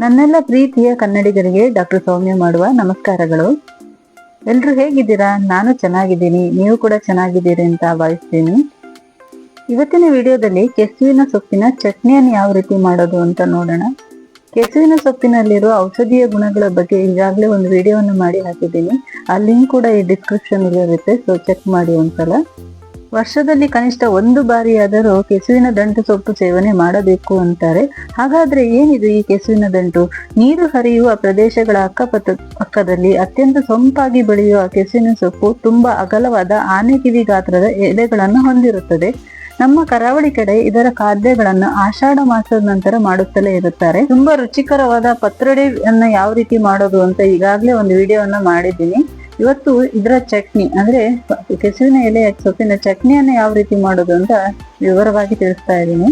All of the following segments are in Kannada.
ನನ್ನೆಲ್ಲ ಪ್ರೀತಿಯ ಕನ್ನಡಿಗರಿಗೆ ಡಾಕ್ಟರ್ ಸೌಮ್ಯ ಮಾಡುವ ನಮಸ್ಕಾರಗಳು. ಎಲ್ಲರೂ ಹೇಗಿದ್ದೀರಾ? ನಾನು ಚೆನ್ನಾಗಿದ್ದೀನಿ. ನೀವು ಕೂಡ ಚೆನ್ನಾಗಿದ್ದೀರಿ ಅಂತ ಭಾವಿಸ್ತೀನಿ. ಇವತ್ತಿನ ವಿಡಿಯೋದಲ್ಲಿ ಕೆಸುವಿನ ಸೊಪ್ಪಿನ ಚಟ್ನಿಯನ್ನು ಯಾವ ರೀತಿ ಮಾಡೋದು ಅಂತ ನೋಡೋಣ. ಕೆಸುವಿನ ಸೊಪ್ಪಿನಲ್ಲಿರುವ ಔಷಧೀಯ ಗುಣಗಳ ಬಗ್ಗೆ ಈಗಾಗಲೇ ಒಂದು ವಿಡಿಯೋವನ್ನು ಮಾಡಿ ಹಾಕಿದ್ದೀನಿ. ಆ ಲಿಂಕ್ ಕೂಡ ಈ ಡಿಸ್ಕ್ರಿಪ್ಷನ್ ಇರುತ್ತೆ ಸೊ ಚೆಕ್ ಮಾಡಿ ಒಂದ್ಸಲ. ವರ್ಷದಲ್ಲಿ ಕನಿಷ್ಠ ಒಂದು ಬಾರಿಯಾದರೂ ಕೆಸುವಿನ ದಂಟು ಸೊಪ್ಪು ಸೇವನೆ ಮಾಡಬೇಕು ಅಂತಾರೆ. ಹಾಗಾದ್ರೆ ಏನಿದು ಈ ಕೆಸುವಿನ ದಂಟು? ನೀರು ಹರಿಯುವ ಪ್ರದೇಶಗಳ ಅಕ್ಕಪಕ್ಕ ಪಕ್ಕದಲ್ಲಿ ಅತ್ಯಂತ ಸೊಂಪಾಗಿ ಬೆಳೆಯುವ ಕೆಸುವಿನ ಸೊಪ್ಪು ತುಂಬಾ ಅಗಲವಾದ ಆನೆಕಿವಿ ಗಾತ್ರದ ಎಲೆಗಳನ್ನು ಹೊಂದಿರುತ್ತದೆ. ನಮ್ಮ ಕರಾವಳಿ ಕಡೆ ಇದರ ಖಾದ್ಯಗಳನ್ನು ಆಷಾಢ ಮಾಸದ ನಂತರ ಮಾಡುತ್ತಲೇ ಇರುತ್ತಾರೆ. ತುಂಬಾ ರುಚಿಕರವಾದ ಪತ್ರೊಡೆಯನ್ನ ಯಾವ ರೀತಿ ಮಾಡೋದು ಅಂತ ಈಗಾಗಲೇ ಒಂದು ವಿಡಿಯೋವನ್ನ ಮಾಡಿದ್ದೀನಿ. ಇವತ್ತು ಇದರ ಚಟ್ನಿ, ಅಂದ್ರೆ ಕೆಸುವಿನ ಎಲೆ ಸೊಪ್ಪಿನ ಚಟ್ನಿಯನ್ನ ಯಾವ ರೀತಿ ಮಾಡೋದು ಅಂತ ವಿವರವಾಗಿ ತಿಳಿಸ್ತಾ ಇದ್ದೀನಿ.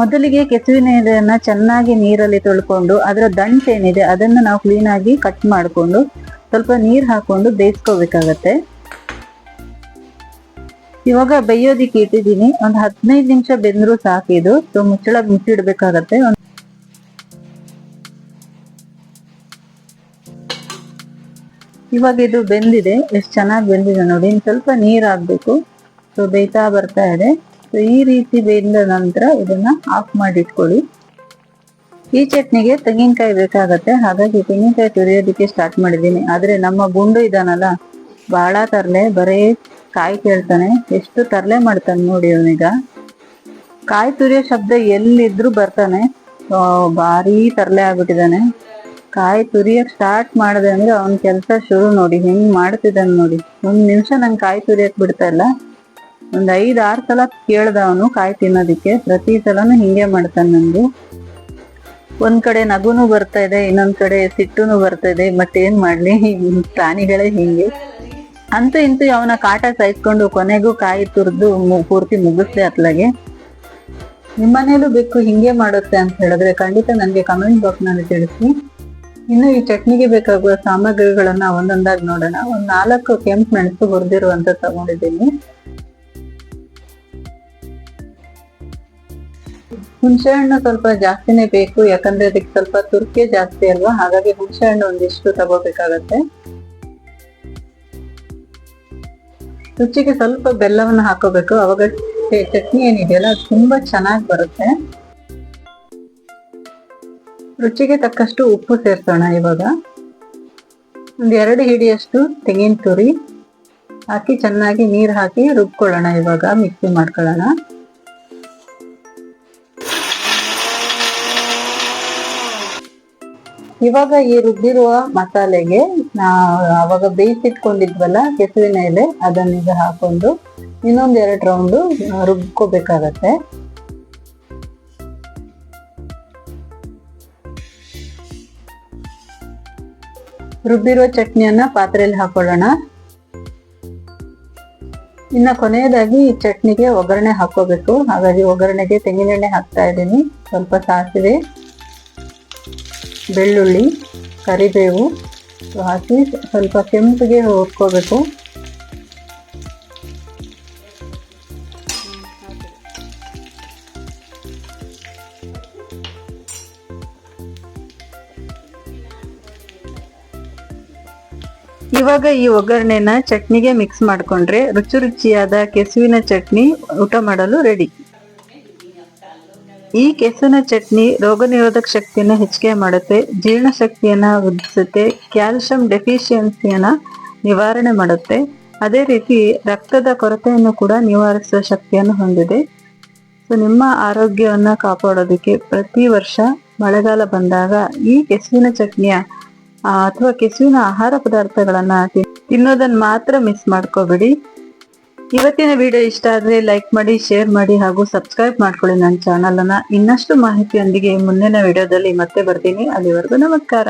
ಮೊದಲಿಗೆ ಕೆಸುವಿನ ಎಲೆಯನ್ನ ಚೆನ್ನಾಗಿ ನೀರಲ್ಲಿ ತೊಳ್ಕೊಂಡು ಅದರ ದಂಟ್ ಏನಿದೆ ಅದನ್ನ ನಾವು ಕ್ಲೀನ್ ಆಗಿ ಕಟ್ ಮಾಡಿಕೊಂಡು ಸ್ವಲ್ಪ ನೀರು ಹಾಕೊಂಡು ಬೇಯಿಸ್ಕೋಬೇಕಾಗತ್ತೆ. ಇವಾಗ ಬೇಯೋದಿಕ್ಕೆ ಇಟ್ಟಿದ್ದೀನಿ. ಒಂದು ಹದಿನೈದು ನಿಮಿಷ ಬೆಂದ್ರು ಸಾಕಿದು ಸೊ ಮುಚ್ಚಳ ಮುಚ್ಚಿಡಬೇಕಾಗತ್ತೆ. ಇವಾಗ ಇದು ಬೆಂದಿದೆ, ಎಷ್ಟು ಚೆನ್ನಾಗಿ ಬೆಂದಿದೆ ನೋಡಿ. ಇನ್ನು ಸ್ವಲ್ಪ ನೀರು ಹಾಕ್ಬೇಕು ಸೊ ಬೇಯ್ತಾ ಬರ್ತಾ ಇದೆ. ಸೊ ಈ ರೀತಿ ಬೆಂದ ನಂತರ ಇದನ್ನ ಆಫ್ ಮಾಡಿಟ್ಕೊಳ್ಳಿ. ಈ ಚಟ್ನಿಗೆ ತೆಂಗಿನಕಾಯಿ ಬೇಕಾಗತ್ತೆ. ಹಾಗಾಗಿ ತೆಂಗಿನಕಾಯಿ ತುರಿಯೋದಕ್ಕೆ ಸ್ಟಾರ್ಟ್ ಮಾಡಿದ್ದೀನಿ. ಆದರೆ ನಮ್ಮ ಗುಂಡು ಇದಾನಲ್ಲ ಭಾಳ ತರಲೆ, ಬರೀ ಕಾಯಿ ಕೇಳ್ತಾನೆ. ಎಷ್ಟು ತರಲೆ ಮಾಡ್ತಾನೆ ನೋಡಿ ಅವನೀಗ. ಕಾಯಿ ತುರಿಯೋ ಶಬ್ದ ಎಲ್ಲಿದ್ರು ಬರ್ತಾನೆ. ಭಾರಿ ತರಲೆ ಆಗ್ಬಿಟ್ಟಿದಾನೆ ಕಾಯಿ ತುರಿಯಕ್ ಸ್ಟಾರ್ಟ್ ಮಾಡಿದೆ ಅಂದ್ರೆ ಅವ್ನ ಕೆಲಸ ಶುರು ನೋಡಿ, ಹೆಂಗ್ ಮಾಡ್ತಿದ್ದಾನೆ ನೋಡಿ. ಒಂದ್ ನಿಮಿಷ ನಂಗೆ ಕಾಯಿ ತುರಿಯಕ್ ಬಿಡ್ತಾ ಇಲ್ಲ ಒಂದ್ ಐದ್, ಆರ್ ಸಲ ಕೇಳ್ದ ಅವನು ಕಾಯಿ ತಿನ್ನೋದಿಕ್ಕೆ. ಪ್ರತಿ ಸಲನು ಹಿಂಗೆ ಮಾಡ್ತಾನೆ ನಂದು ಒಂದ್ ಕಡೆ ನಗುನು ಬರ್ತಾ ಇದೆ, ಇನ್ನೊಂದ್ ಕಡೆ ಸಿಟ್ಟುನು ಬರ್ತಾ ಇದೆ ಬಟ್ ಏನ್ ಮಾಡ್ಲಿ? ಪ್ರಾಣಿಗಳೇ ಹಿಂಗೆ. ಅಂತೂ ಇಂತೂ ಅವನ ಕಾಟ ಸಹಿಸ್ಕೊಂಡು ಕೊನೆಗೂ ಕಾಯಿ ತುರಿದು ಪೂರ್ತಿ ಮುಗಿಸ್ದೆ ಅತ್ಲಾಗೆ. ನಿಮ್ಮನೇಲೂ ಬೇಕು ಹಿಂಗೆ ಮಾಡುತ್ತೆ ಅಂತ ಹೇಳಿದ್ರೆ ಖಂಡಿತ ನನಗೆ ಕಮೆಂಟ್ ಬಾಕ್ಸ್ನಲ್ಲಿ ತಿಳಿಸಿ. ಇನ್ನು ಈ ಚಟ್ನಿಗೆ ಬೇಕಾಗುವ ಸಾಮಗ್ರಿಗಳನ್ನ ಒಂದೊಂದಾಗಿ ನೋಡೋಣ. ಒಂದ್ ನಾಲ್ಕು ಕೆಂಪು ಮೆಣಸು ಹುರಿದಿರುವಂತ ತಗೊಂಡಿದ್ದೀನಿ. ಹುಣಸೆ ಹಣ್ಣು ಸ್ವಲ್ಪ ಜಾಸ್ತಿನೇ ಬೇಕು, ಯಾಕಂದ್ರೆ ಅದಕ್ಕೆ ಸ್ವಲ್ಪ ತುರ್ಕೆ ಜಾಸ್ತಿ ಅಲ್ವಾ? ಹಾಗಾಗಿ ಹುಣಸೆ ಹಣ್ಣು ಒಂದಿಷ್ಟು ತಗೋಬೇಕಾಗತ್ತೆ. ರುಚಿಗೆ ಸ್ವಲ್ಪ ಬೆಲ್ಲವನ್ನು ಹಾಕೋಬೇಕು. ಅವಾಗ ಚಟ್ನಿ ಏನಿದೆಯಲ್ಲ ತುಂಬಾ ಚೆನ್ನಾಗಿ ಬರುತ್ತೆ. ರುಚಿಗೆ ತಕ್ಕಷ್ಟು ಉಪ್ಪು ಸೇರ್ಸೋಣ ಇವಾಗ. ಒಂದು ಎರಡು ಹಿಡಿಯಷ್ಟು ತೆಂಗಿನ ತುರಿ. ಹಾಕಿ ಚೆನ್ನಾಗಿ ನೀರು ಹಾಕಿ ರುಬ್ಕೊಳ್ಳೋಣ ಇವಾಗ, ಮಿಕ್ಸಿ ಮಾಡ್ಕೊಳ್ಳೋಣ. ಇವಾಗ ಈ ರುಬ್ಬಿರುವ ಮಸಾಲೆಗೆ ಅವಾಗ ಬೇಯಿಸಿಟ್ಕೊಂಡಿದ್ವಲ್ಲ ಕೆಸುವಿನ ಎಲೆ ಅದನ್ನೀಗ ಹಾಕೊಂಡು ಇನ್ನೊಂದು ಎರಡು ರೌಂಡು ರುಬ್ಕೋಬೇಕಾಗತ್ತೆ. ರುಬ್ಬಿರೋ ಚಟ್ನಿಯನ್ನ ಪಾತ್ರೆಯಲ್ಲಿ ಹಾಕೊಳ್ಳೋಣ. ಇನ್ನ ಕೊನೆಯದಾಗಿ ಈ ಚಟ್ನಿಗೆ ಒಗ್ಗರಣೆ ಹಾಕೋಬೇಕು ಹಾಗಾಗಿ ಒಗ್ಗರಣೆಗೆ ತೆಂಗಿನೆಣ್ಣೆ ಹಾಕ್ತಾ ಇದ್ದೀನಿ. ಸ್ವಲ್ಪ ಸಾಸಿವೆ, ಬೆಳ್ಳುಳ್ಳಿ, ಕರಿಬೇವು, ಹಾಕಿ ಸ್ವಲ್ಪ ಕೆಂಪಿಗೆ ಹುರ್ಕೋಬೇಕು ಇವಾಗ ಈ ಒಗ್ಗರಣೆನ ಚಟ್ನಿಗೆ ಮಿಕ್ಸ್ ಮಾಡಿಕೊಂಡ್ರೆ ರುಚಿ ರುಚಿಯಾದ ಕೆಸುವಿನ ಚಟ್ನಿ ಊಟ ಮಾಡಲು ರೆಡಿ ಈ ಕೆಸುವಿನ ಚಟ್ನಿ ರೋಗ ನಿರೋಧಕ ಶಕ್ತಿಯನ್ನು ಹೆಚ್ಚಿಗೆ ಮಾಡುತ್ತೆ, ಜೀರ್ಣಶಕ್ತಿಯನ್ನು ವೃದ್ಧಿಸುತ್ತೆ ಕ್ಯಾಲ್ಸಿಯಂ ಡೆಫಿಷಿಯನ್ಸಿಯನ್ನು ನಿವಾರಣೆ ಮಾಡುತ್ತೆ. ಅದೇ ರೀತಿ ರಕ್ತದ ಕೊರತೆಯನ್ನು ಕೂಡ ನಿವಾರಿಸುವ ಶಕ್ತಿಯನ್ನು ಹೊಂದಿದೆ. ಸೊ ನಿಮ್ಮ ಆರೋಗ್ಯವನ್ನು ಕಾಪಾಡೋದಕ್ಕೆ ಪ್ರತಿ ವರ್ಷ ಮಳೆಗಾಲ ಬಂದಾಗ ಈ ಕೆಸುವಿನ ಚಟ್ನಿಯ ಅಥವಾ ಕೆಸುವಿನ ಆಹಾರ ಪದಾರ್ಥಗಳನ್ನ ತಿನ್ನೋದನ್ನ ಮಾತ್ರ ಮಿಸ್ ಮಾಡ್ಕೋಬೇಡಿ. ಇವತ್ತಿನ ವಿಡಿಯೋ ಇಷ್ಟ ಆದ್ರೆ ಲೈಕ್ ಮಾಡಿ ಶೇರ್ ಮಾಡಿ ಹಾಗೂ ಸಬ್ಸ್ಕ್ರೈಬ್ ಮಾಡ್ಕೊಳ್ಳಿ ನನ್ನ ಚಾನಲ್ ಅನ್ನ. ಇನ್ನಷ್ಟು ಮಾಹಿತಿಯೊಂದಿಗೆ ಮುಂದಿನ ವಿಡಿಯೋದಲ್ಲಿ ಮತ್ತೆ ಬರ್ತೀನಿ. ಅಲ್ಲಿವರೆಗೂ ನಮಸ್ಕಾರ.